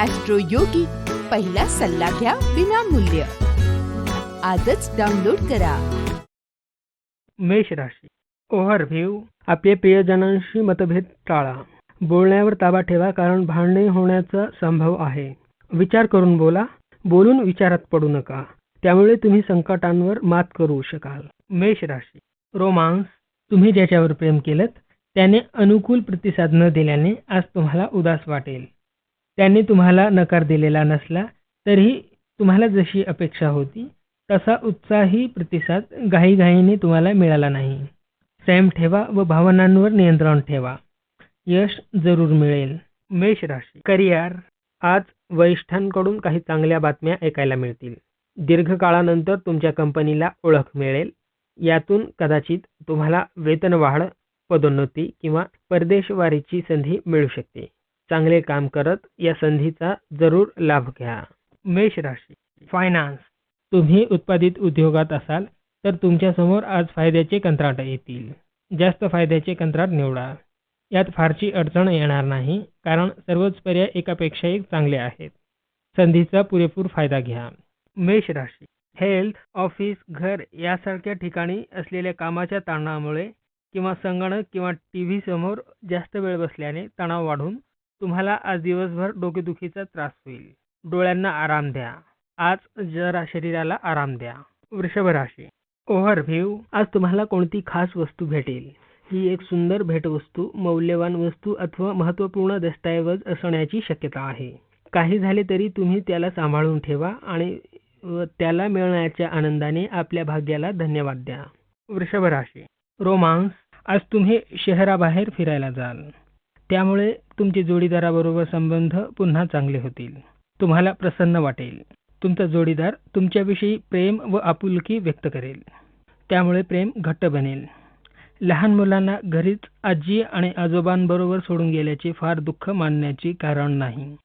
Austro योगी पहिला सल्ला घ्या विनामूल्य. आजच डाउनलोड करा. मेष राशी. ओव्हरव्ह्यू आपले प्रियजनांशी मतभेद टाळा. बोलण्यावर ताबा ठेवा कारण भांडणे होण्याचा संभव आहे. विचार करून बोला. बोलून विचारात पडू नका. त्यामुळे तुम्ही संकटांवर मात करू शकाल. मेष राशी. रोमांस. तुम्ही ज्याच्यावर प्रेम केलं त्याने अनुकूल प्रतिसाद न दिल्याने आज तुम्हाला उदास वाटेल. त्याने तुम्हाला नकार दिलेला नसला तरीही तुम्हाला जशी अपेक्षा होती तसा उत्साही प्रतिसाद घाईघाईने तुम्हाला मिळाला नाही. संयम ठेवा व भावनांवर नियंत्रण ठेवा. यश जरूर मिळेल. मेष राशी. करिअर. आज वरिष्ठांकडून काही चांगल्या बातम्या ऐकायला मिळतील. दीर्घकाळानंतर तुमच्या कंपनीला ओळख मिळेल. यातून कदाचित तुम्हाला वेतनवाढ पदोन्नती किंवा परदेशवारीची संधी मिळू शकते. चांगले काम करत या संधीचा जरूर लाभ घ्या. मेष राशी फायनान्स तुम्ही उत्पादित उद्योगात असाल तर तुमच्यासमोर आज फायद्याचे कंत्राट येतील. जास्त फायद्याचे कंत्राट निवडा. यात फारशी अडचण येणार नाही कारण सर्वच पर्याय एकापेक्षा एक चांगले आहेत. संधीचा पुरेपूर फायदा घ्या. मेष राशी हेल्थ ऑफिस घर यासारख्या ठिकाणी असलेल्या कामाच्या ताणामुळे किंवा संगणक किंवा टी व्ही समोर जास्त वेळ बसल्याने तणाव वाढून तुम्हाला आज दिवसभर डोकेदुखीचा त्रास होईल. डोळ्यांना आराम द्या. आज जरा शरीराला आराम द्या. वृषभ राशी. ओव्हरव्ह्यू. आज तुम्हाला कोणती खास वस्तू भेटेल? ही एक सुंदर भेटवस्तू मौल्यवान वस्तू अथवा महत्त्वपूर्ण दस्तऐवज असण्याची शक्यता आहे. काही झाले तरी तुम्ही त्याला सांभाळून ठेवा आणि व त्याला मिळण्याच्या आनंदाने आपल्या भाग्याला धन्यवाद द्या. वृषभ राशी. रोमांस. आज तुम्ही शहराबाहेर फिरायला जाल. त्यामुळे तुमचे जोडीदाराबरोबर संबंध पुन्हा चांगले होतील. तुम्हाला प्रसन्न वाटेल. तुमचा जोडीदार तुमच्याविषयी प्रेम व आपुलकी व्यक्त करेल. त्यामुळे प्रेम घट्ट बनेल. लहान मुलांना घरीच आजी आणि आजोबांबरोबर सोडून गेल्याचे फार दुःख मानण्याचे कारण नाही.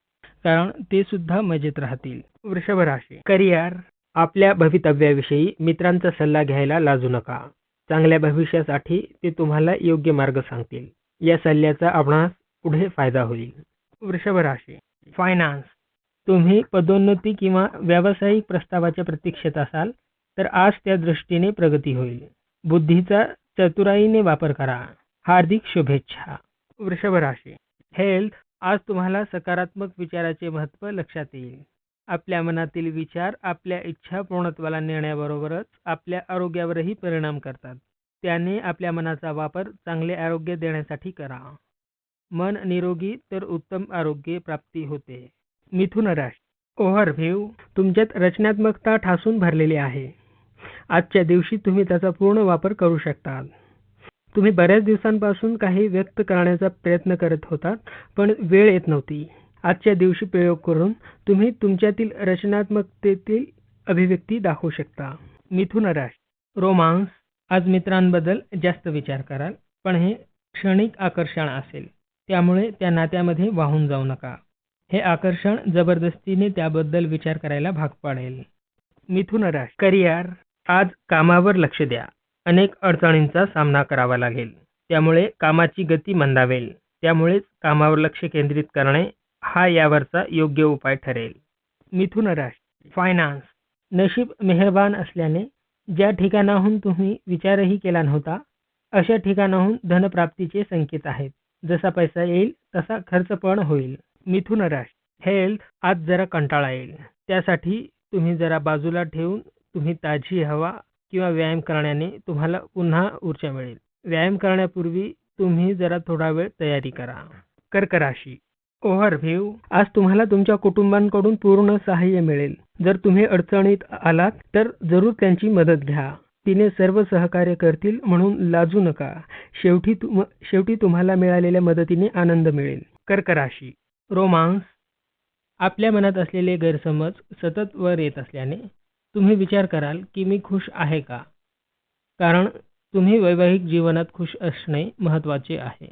कारण ते सुद्धा मजेत राहतील. वृषभ राशी. करिअर. आपल्या भवितव्याविषयी मित्रांचा सल्ला घ्यायला लाजू नका. चांगल्या भविष्यासाठी ते तुम्हाला योग्य मार्ग सांगतील. या सल्ल्याचा आपणास पुढे फायदा होईल. वृषभ राशी फायनान्स तुम्ही पदोन्नती किंवा व्यावसायिक प्रस्तावाच्या प्रतीक्षेत असाल तर आज त्या दृष्टीने प्रगती होईल. बुद्धीचा चतुराईने वापर करा. हार्दिक शुभेच्छा. वृषभ राशी हेल्थ आज तुम्हाला सकारात्मक विचाराचे महत्त्व लक्षात येईल. आपल्या मनातील विचार आपल्या इच्छा पूर्णत्वाला नेण्याबरोबरच आपल्या आरोग्यावरही परिणाम करतात. त्याने आपल्या मनाचा वापर चांगले आरोग्य देण्यासाठी करा. मन निरोगी तर उत्तम आरोग्य प्राप्ती होते. मिथुन राशी. ओव्हरव्ह्यू तुमच्यात रचनात्मकता ठासून भरलेली आहे. आजच्या दिवशी तुम्ही त्याचा पूर्ण वापर करू शकता तुम्ही बऱ्याच दिवसांपासून काही व्यक्त करण्याचा प्रयत्न करत होता पण वेळ येत नव्हती. आजच्या दिवशी प्रयोग करून तुम्ही तुमच्यातील रचनात्मकतेतील अभिव्यक्ती दाखवू शकता. मिथुन राशी. रोमांस. आज मित्रांबद्दल जास्त विचार कराल पण हे क्षणिक आकर्षण असेल. त्यामुळे त्या नात्यामध्ये वाहून जाऊ नका. हे आकर्षण जबरदस्तीने त्याबद्दल विचार करायला भाग पाडेल. मिथुन राश करिअर. आज कामावर लक्ष द्या. अनेक अडचणींचा सामना करावा लागेल. त्यामुळे कामाची गती मंदावेल. त्यामुळेच कामावर लक्ष केंद्रित करणे हा यावरचा योग्य उपाय ठरेल. मिथुन राशी फायनान्स नशीब मेहरबान असल्याने ज्या ठिकाणाहून तुम्ही विचारही केला नव्हता अशा ठिकाणाहून धनप्राप्तीचे संकेत आहेत. जसा पैसा येईल तसा खर्च पण होईल. मिथुन राशी. हेल्थ आज जरा कंटाळा येईल. त्यासाठी तुम्ही जरा बाजूला ठेवून तुम्ही ताजी हवा किंवा व्यायाम करण्याने तुम्हाला पुन्हा ऊर्जा मिळेल. व्यायाम करण्यापूर्वी तुम्ही जरा थोडा वेळ तयारी करा. कर्क राशी. ओव्हरव्ह्यू. आज तुम्हाला तुमच्या कुटुंबांकडून पूर्ण सहाय्य मिळेल. जर तुम्ही अडचणीत आलात तर जरूर त्यांची मदत घ्या. तिने सर्व सहकार्य करतील म्हणून लाजू नका. शेवटी तुम शेवटी तुम्हाला मिळालेल्या मदतीने आनंद मिळेल. कर्क राशी रोमांस. आपल्या मनात असलेले गैरसमज सतत वर येत असल्याने तुम्ही विचार कराल की मी खुश आहे का? कारण तुम्ही वैवाहिक जीवनात खुश असणे महत्त्वाचे आहे.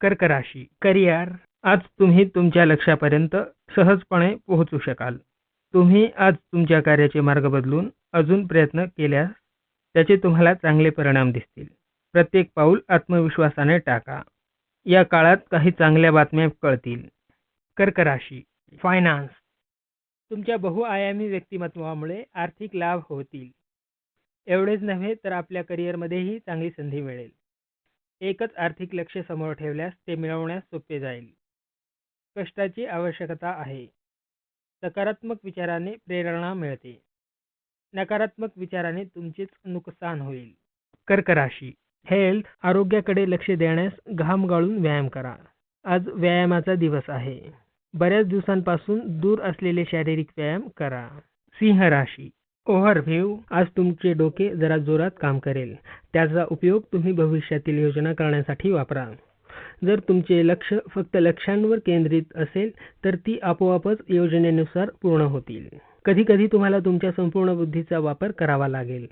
कर्क राशी करिअर. आज तुम्ही तुमच्या लक्षापर्यंत सहजपणे पोहोचू शकाल. तुम्ही आज तुमच्या कार्याचे मार्ग बदलून अजून प्रयत्न केल्यास त्याचे तुम्हाला चांगले परिणाम दिसतील. प्रत्येक पाऊल आत्मविश्वासाने टाका. या काळात काही चांगल्या बातम्या कळतील. कर्क राशी फायनान्स तुमच्या बहुआयामी व्यक्तिमत्वामुळे आर्थिक लाभ होतील. एवढेच नव्हे तर आपल्या करिअरमध्येही चांगली संधी मिळेल. एकच आर्थिक लक्ष समोर ठेवल्यास ते मिळवण्यास सोपे जाईल. कष्टाची आवश्यकता आहे. सकारात्मक विचाराने प्रेरणा मिळते. नकारात्मक विचाराने तुमचेच नुकसान होईल. कर्क राशी. हेल्थ आरोग्याकडे लक्ष देण्यास घाम गाळून व्यायाम करा. आज व्यायामाचा दिवस आहे. बऱ्याच दिवसांपासून दूर असलेले शारीरिक व्यायाम करा. सिंह राशी. ओव्हरव्ह्यू. आज तुमचे डोके जरा जोरात काम करेल. त्याचा उपयोग तुम्ही भविष्यातील योजना करण्यासाठी वापरा. जर तुमचे लक्ष फक्त लक्ष्यांवर केंद्रित असेल तर ती आपोआपच योजनेनुसार पूर्ण होतील. कधी कधी तुम्हाला तुमच्या संपूर्ण बुद्धीचा वापर करावा लागेल.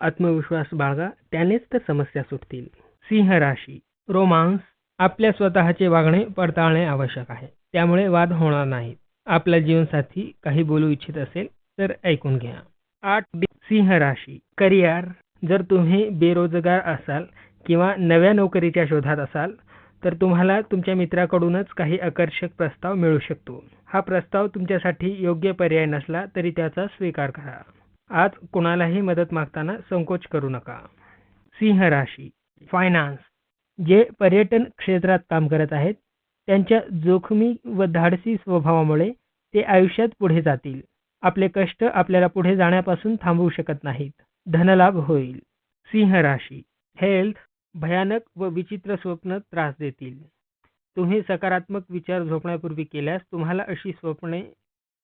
आत्मविश्वास बाळगा त्यानेच तर समस्या सुटतील. सिंह राशी. रोमांस. आपल्या स्वतःचे वागणे पडताळणे आवश्यक आहे. त्यामुळे वाद होणार नाहीत. आपला जीवनसाथी काही बोलू इच्छित असेल तर ऐकून घ्या. आठ सिंह राशी. करिअर. जर तुम्ही बेरोजगार असाल किंवा नव्या नोकरीच्या शोधात असाल तर तुम्हाला तुमच्या मित्राकडूनच काही आकर्षक प्रस्ताव मिळू शकतो. हा प्रस्ताव तुमच्यासाठी योग्य पर्याय नसला तरी त्याचा स्वीकार करा. आज कोणालाही मदत मागताना संकोच करू नका. सिंह राशी फायनान्स जे पर्यटन क्षेत्रात काम करत आहेत त्यांच्या जोखमी व धाडसी स्वभावामुळे ते आयुष्यात पुढे जातील. आपले कष्ट आपल्याला पुढे जाण्यापासून थांबवू शकत नाहीत. धनलाभ होईल. सिंह राशी हेल्थ भयानक व विचित्र स्वप्न त्रास देतील. तुम्ही सकारात्मक विचार झोपण्यापूर्वी केल्यास तुम्हाला अशी स्वप्ने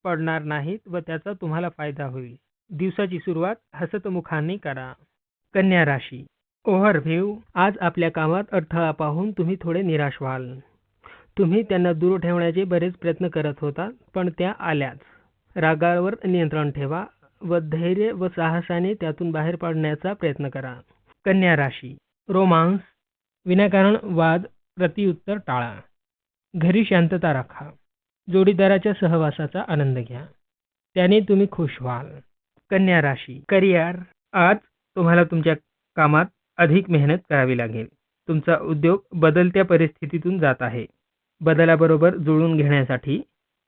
पडणार नाहीत व त्याचा तुम्हाला फायदा होईल. दिवसाची सुरुवात हसतमुखाने करा. कन्या राशी. ओव्हरव्ह्यू आज आपल्या कामात अडथळा पाहून तुम्ही थोडे निराश व्हाल. तुम्ही त्यांना दूर ठेवण्याचे बरेच प्रयत्न करत होता पण त्या आल्याच. रागावर नियंत्रण ठेवा व धैर्य व साहसाने त्यातून बाहेर पडण्याचा प्रयत्न करा. कन्या राशी. रोमांस विनाकारण वाद प्रतिउत्तर टाळा. घरी शांतता राखा. जोडीदाराच्या सहवासाचा आनंद घ्या. त्याने तुम्ही खुश व्हाल. कन्या राशी. करिअर. आज तुम्हाला तुमच्या कामात अधिक मेहनत करावी लागेल. तुमचा उद्योग बदलत्या परिस्थितीतून जात आहे. बदलाबरोबर जुळून घेण्यासाठी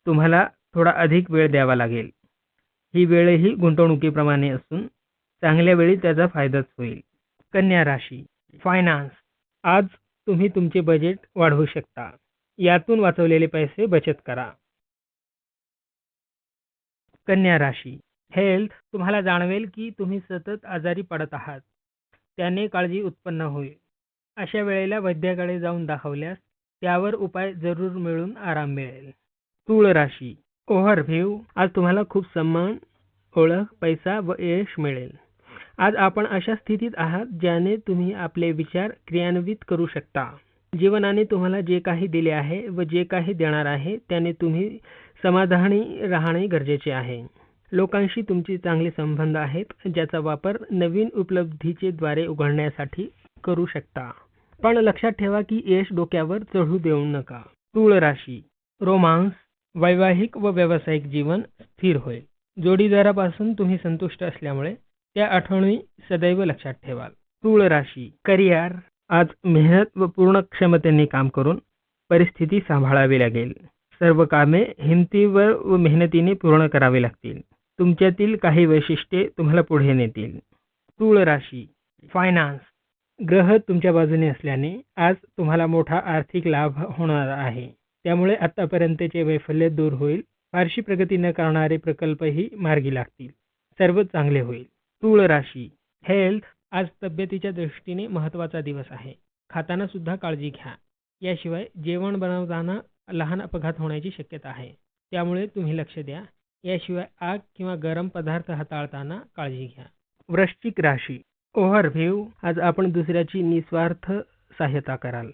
तुम्हाला थोडा अधिक वेळ द्यावा लागेल. ही वेळही गुंतवणुकीप्रमाणे असून चांगल्या वेळी त्याचा फायदाच होईल. कन्या राशी. फायनान्स आज तुम्ही तुमचे बजेट वाढवू शकता. यातून वाचवलेले पैसे बचत करा. कन्या राशी. हेल्थ तुम्हाला जाणवेल की तुम्ही सतत आजारी पडत आहात. त्याने काळजी उत्पन्न होईल. अशा वेळेला वैद्याकडे जाऊन दाखवल्यास त्यावर उपाय जरूर मिळून आराम मिळेल. तूळ राशी. ओव्हरव्ह्यू. आज तुम्हाला खूप सन्मान ओळख पैसा व यश मिळेल. आज आपण अशा स्थितीत आहात ज्याने तुम्ही आपले विचार क्रियान्वित करू शकता. जीवनाने तुम्हाला जे काही दिले आहे व जे काही देणार आहे त्याने तुम्ही समाधानी राहणे गरजेचे आहे. लोकांशी तुमचे चांगले संबंध आहेत ज्याचा वापर नवीन उपलब्धीचे द्वारे उघडण्यासाठी करू शकता. पण लक्षात ठेवा की यश डोक्यावर चढू देऊ नका. तूळ राशी रोमांस वैवाहिक व व्यावसायिक जीवन स्थिर होईल जोडीदारापासून तुम्ही संतुष्ट असल्यामुळे त्या आठवणी सदैव लक्षात ठेवाल. तूळ राशी करिअर आज मेहनत व पूर्ण क्षमतेने काम करून परिस्थिती सांभाळावी लागेल. सर्व कामे हिमतीवर व मेहनतीने पूर्ण करावी लागतील. तुमच्यातील काही वैशिष्ट्ये तुम्हाला पुढे नेतील. तूळ राशी फायनान्स ग्रह तुमच्या बाजूने असल्याने आज तुम्हाला मोठा आर्थिक लाभ होणार आहे. त्यामुळे आतापर्यंतचे वैफल्य दूर होईल. फारशी प्रगती न करणारे प्रकल्पही मार्गी लागतील. सर्व चांगले होईल. तूळ राशी हेल्थ आज तब्येतीच्या दृष्टीने महत्त्वाचा दिवस आहे. खाताना सुद्धा काळजी घ्या. याशिवाय जेवण बनवताना लहान अपघात होण्याची शक्यता आहे. त्यामुळे तुम्ही लक्ष द्या. याशिवाय आग किंवा गरम पदार्थ हाताळताना काळजी घ्या. वृश्चिक राशी. ओव्हरव्ह्यू आज आपण दुसऱ्याची निस्वार्थ सहाय्यता कराल.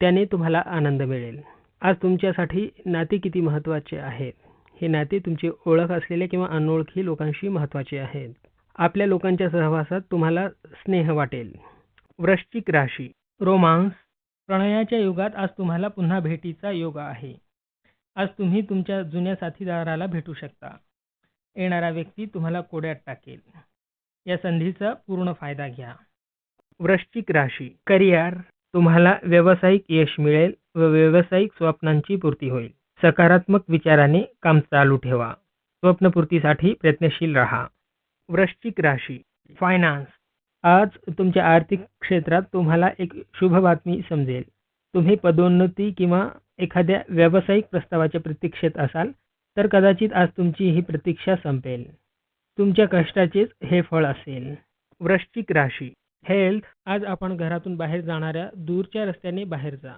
त्याने तुम्हाला आनंद मिळेल. आज तुमच्यासाठी नाते किती महत्त्वाचे आहेत? हे नाते तुमची ओळख असलेल्या किंवा अनोळखी लोकांशी महत्त्वाचे आहेत. आपल्या लोकांच्या सहवासात तुम्हाला स्नेह वाटेल. वृश्चिक राशी रोमांस प्रणयाच्या युगात आज तुम्हाला पुन्हा भेटीचा योग आहे. आज तुम्ही तुमच्या जुन्या साथीदाराला भेटू शकता. येणारा व्यक्ती तुम्हाला कोड्यात टाकेल. या संधीचा पूर्ण फायदा घ्या. वृश्चिक राशी करिअर तुम्हाला व्यावसायिक यश मिळेल व व्यावसायिक स्वप्नांची पूर्ती होईल. सकारात्मक विचाराने काम चालू ठेवा. स्वप्नपूर्तीसाठी प्रयत्नशील राहा. वृश्चिक राशी फायनान्स आज तुमच्या आर्थिक क्षेत्रात तुम्हाला एक शुभ बातमी समजेल. तुम्ही पदोन्नती किंवा एखाद्या व्यावसायिक प्रस्तावाच्या प्रतीक्षेत असाल तर कदाचित आज तुमची ही प्रतीक्षा संपेल. तुमच्या कष्टाचेच हे फळ असेल. वृश्चिक राशी. हेल्थ आज आपण घरातून बाहेर जाणाऱ्या दूरच्या रस्त्याने बाहेर जा.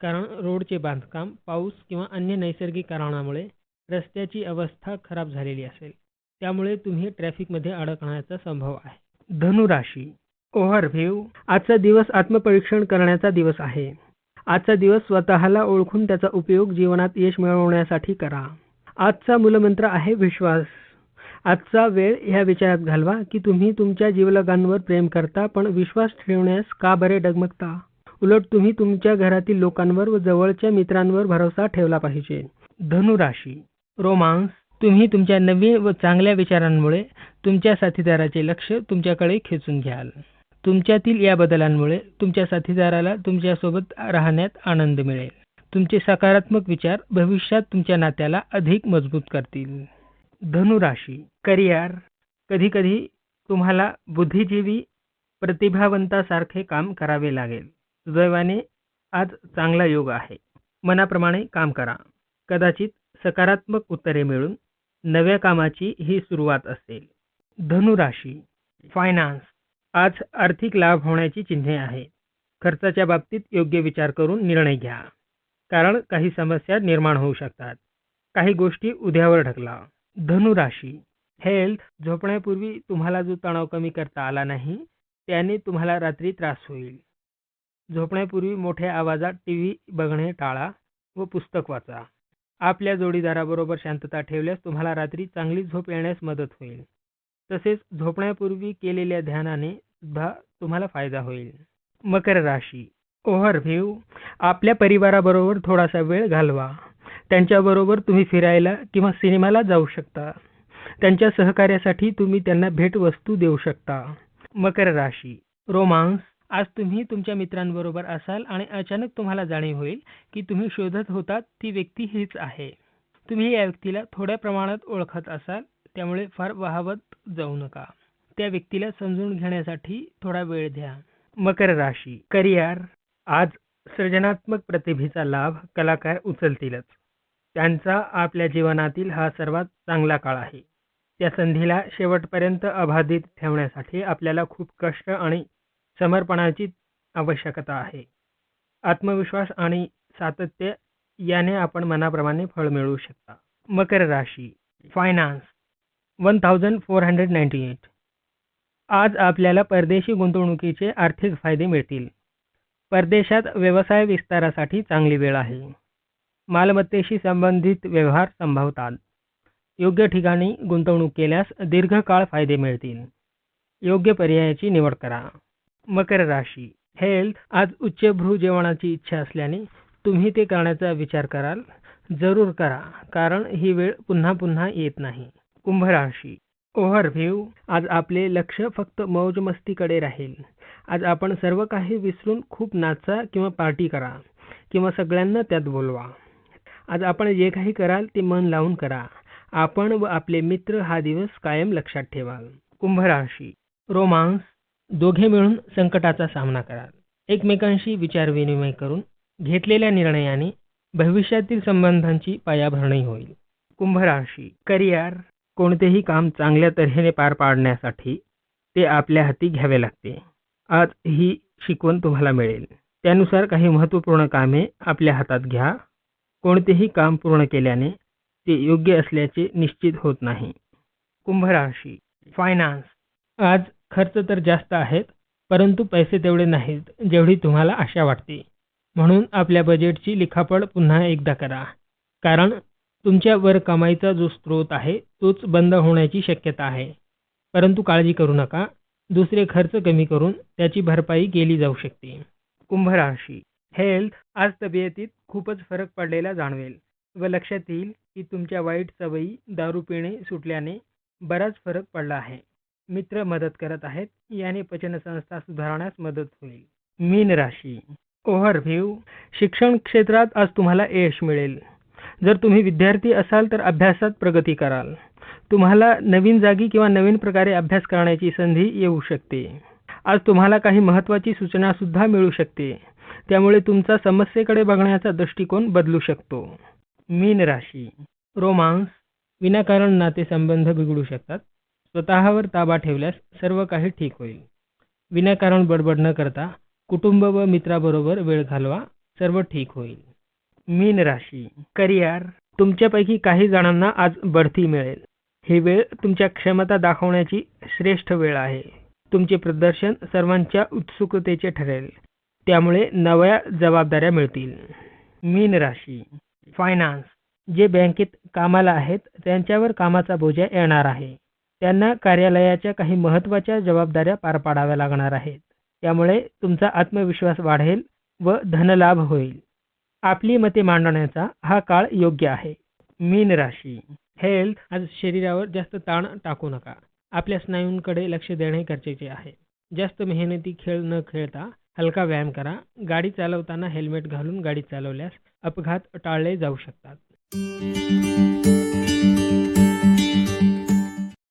कारण रोडचे बांधकाम पाऊस किंवा अन्य नैसर्गिक कारणामुळे रस्त्याची अवस्था खराब झालेली असेल. त्यामुळे तुम्ही ट्रॅफिकमध्ये अडकण्याचा संभव आहे. धनुराशी ओव्हरव्ह्यू आजचा दिवस आत्मपरीक्षण करण्याचा दिवस आहे. आजचा दिवस स्वतःला ओळखून त्याचा उपयोग जीवनात यश मिळवण्यासाठी करा. आजचा मूलमंत्र आहे विश्वास. आजचा वेळ ह्या विचारात घालवा की तुम्ही तुमच्या जीवलगांवर प्रेम करता पण विश्वास ठेवण्यास का बरे डगमगता? उलट तुम्ही तुमच्या घरातील लोकांवर व जवळच्या मित्रांवर भरोसा ठेवला पाहिजे. धनुराशी रोमांस तुम्ही तुमच्या नवीन व चांगल्या विचारांमुळे तुमच्या साथीदाराचे लक्ष तुमच्याकडे खेचून घ्याल. तुमच्यातील या बदलांमुळे तुमच्या साथीदाराला तुमच्यासोबत राहण्यात आनंद मिळेल. तुमचे सकारात्मक विचार भविष्यात तुमच्या नात्याला अधिक मजबूत करतील. धनुराशी करिअर. कधीकधी तुम्हाला बुद्धिजीवी प्रतिभावंतासारखे काम करावे लागेल. सुदैवाने आज चांगला योग आहे. मनाप्रमाणे काम करा. कदाचित सकारात्मक उत्तरे मिळून नव्या कामाची ही सुरुवात असेल. धनुराशी फायनान्स आज आर्थिक लाभ होण्याची चिन्हे आहेत. खर्चाच्या बाबतीत योग्य विचार करून निर्णय घ्या. कारण काही समस्या निर्माण होऊ शकतात. काही गोष्टी उद्यावर ढकला. धनुराशी हेल्थ झोपण्यापूर्वी तुम्हाला जो तणाव कमी करता आला नाही त्याने तुम्हाला रात्री त्रास होईल. झोपण्यापूर्वी मोठ्या आवाजात टी व्ही बघणे टाळा व पुस्तक वाचा. आपल्या जोडीदाराबरोबर शांतता ठेवल्यास तुम्हाला रात्री चांगली झोप येण्यास मदत होईल. तसेच झोपण्यापूर्वी केलेल्या ध्यानाने सुद्धा तुम्हाला फायदा होईल. मकर राशी. ओव्हरव्ह्यू आपल्या परिवाराबरोबर थोडासा वेळ घालवा. त्यांच्याबरोबर तुम्ही फिरायला किंवा सिनेमाला जाऊ शकता. त्यांच्या सहकार्यासाठी तुम्ही त्यांना भेटवस्तू देऊ शकता. मकर राशी. रोमांस. आज तुम्ही तुमच्या मित्रांबरोबर असाल आणि अचानक तुम्हाला जाणीव होईल की तुम्ही शोधत होतात ती व्यक्ती हीच आहे. तुम्ही या व्यक्तीला थोड्या प्रमाणात ओळखत असाल त्यामुळे फार वाहवत जाऊ नका. त्या व्यक्तीला समजून घेण्यासाठी थोडा वेळ द्या. मकर राशी करिअर. आज सृजनात्मक प्रतिभेचा लाभ कलाकार उचलतीलच. त्यांचा आपल्या जीवनातील हा सर्वात चांगला काळ आहे. त्या संधीला शेवटपर्यंत अबाधित ठेवण्यासाठी आपल्याला खूप कष्ट आणि समर्पणाची आवश्यकता आहे. आत्मविश्वास आणि सातत्य याने आपण मनाप्रमाणे फळ मिळवू शकता. मकर राशी finance one thousand four hundred ninety eight आज आपल्याला परदेशी गुंतवणुकीचे आर्थिक फायदे मिळतील. परदेशात व्यवसाय विस्तारासाठी चांगली वेळ आहे. मालमत्तेशी संबंधित व्यवहार संभवतात. योग्य ठिकाणी गुंतवणूक केल्यास दीर्घकाळ फायदे मिळतील. योग्य पर्यायाची निवड करा. मकर राशी. हेल्थ आज उच्चभ्रू जेवणाची इच्छा असल्याने तुम्ही ते करण्याचा विचार कराल. जरूर करा कारण ही वेळ पुन्हा पुन्हा येत नाही. कुंभ राशी. ओव्हरव्ह्यू. आज आपले लक्ष फक्त मौजमस्तीकडे राहील. आज आपण सर्व काही विसरून खूप नाचा किंवा पार्टी करा किंवा सगळ्यांना त्यात बोलवा. आज आपण जे काही कराल ते मन लावून करा. आपण व आपले मित्र हा दिवस कायम लक्षात ठेवाल. कुंभ राशी. रोमांस. दोघे मिळून संकटाचा सामना कराल. एकमेकांशी विचारविनिमय करून घेतलेल्या निर्णयाने भविष्यातील संबंधांची पायाभरणी होईल. कुंभराशी करिअर कोणतेही काम चांगल्या तऱ्हेने पार पाडण्यासाठी ते आपल्या हाती घ्यावे लागते. आज ही शिकवण तुम्हाला मिळेल. त्यानुसार काही महत्त्वपूर्ण कामे आपल्या हातात घ्या. कोणतेही काम पूर्ण केल्याने ते योग्य असल्याचे निश्चित होत नाही. कुंभराशी फायनान्स आज खर्च तर जास्त आहेत परंतु पैसे तेवढे नाहीत जेवढी तुम्हाला आशा वाटते. म्हणून आपल्या बजेटची लिखापड पुन्हा एकदा करा. कारण तुमच्या वर कमाईचा जो स्रोत आहे तोच बंद होण्याची शक्यता आहे. परंतु काळजी करू नका. दुसरे खर्च कमी करून त्याची भरपाई केली जाऊ शकते. कुंभ राशी. हेल्थ आज तब्येतीत खूपच फरक पडलेला जाणवेल व लक्षात येईल की तुमच्या वाईट सवयी दारू पिणे सुटल्याने बराच फरक पडला आहे. मित्र मदत करत आहेत. याने पचनसंस्था सुधारण्यास मदत होईल. मीन राशी. ओव्हरव्ह्यू. शिक्षण क्षेत्रात आज तुम्हाला यश मिळेल. जर तुम्ही विद्यार्थी असाल तर अभ्यासात प्रगती कराल. तुम्हाला नवीन जागी किंवा नवीन प्रकारे अभ्यास करण्याची संधी येऊ शकते. आज तुम्हाला काही महत्त्वाची सूचना सुद्धा मिळू शकते. त्यामुळे तुमचा समस्येकडे बघण्याचा दृष्टिकोन बदलू शकतो. मीन राशी. रोमांस. विनाकारण नातेसंबंध बिघडू शकतात. स्वतःवर ताबा ठेवल्यास सर्व काही ठीक होईल. विनाकारण बडबड न करता कुटुंब व मित्राबरोबर वेळ घालवा सर्व ठीक होईल. मीन राशी करिअर. तुमच्यापैकी काही जणांना आज बढती मिळेल. ही वेळ तुमच्या क्षमता दाखवण्याची श्रेष्ठ वेळ आहे. तुमचे प्रदर्शन सर्वांच्या उत्सुकतेचे ठरेल. त्यामुळे नव्या जबाबदाऱ्या मिळतील. मीन राशी फायनान्स जे बँकेत कामाला आहेत त्यांच्यावर कामाचा बोजा येणार आहे. त्यांना कार्यालयाच्या काही महत्त्वाच्या जबाबदाऱ्या पार पाडाव्या लागणार आहेत. त्यामुळे तुमचा आत्मविश्वास वाढेल व धनलाभ होईल. आपली मते मांडण्याचा हा काळ योग्य आहे. मीन राशी. हेल्थ आज शरीरावर जास्त ताण टाकू नका. आपल्या स्नायूंकडे लक्ष देणे गरजेचे आहे. जास्त मेहनती खेळ न खेळता हलका व्यायाम करा. गाडी चालवताना हेल्मेट घालून गाडी चालवल्यास अपघात टाळले जाऊ शकतात.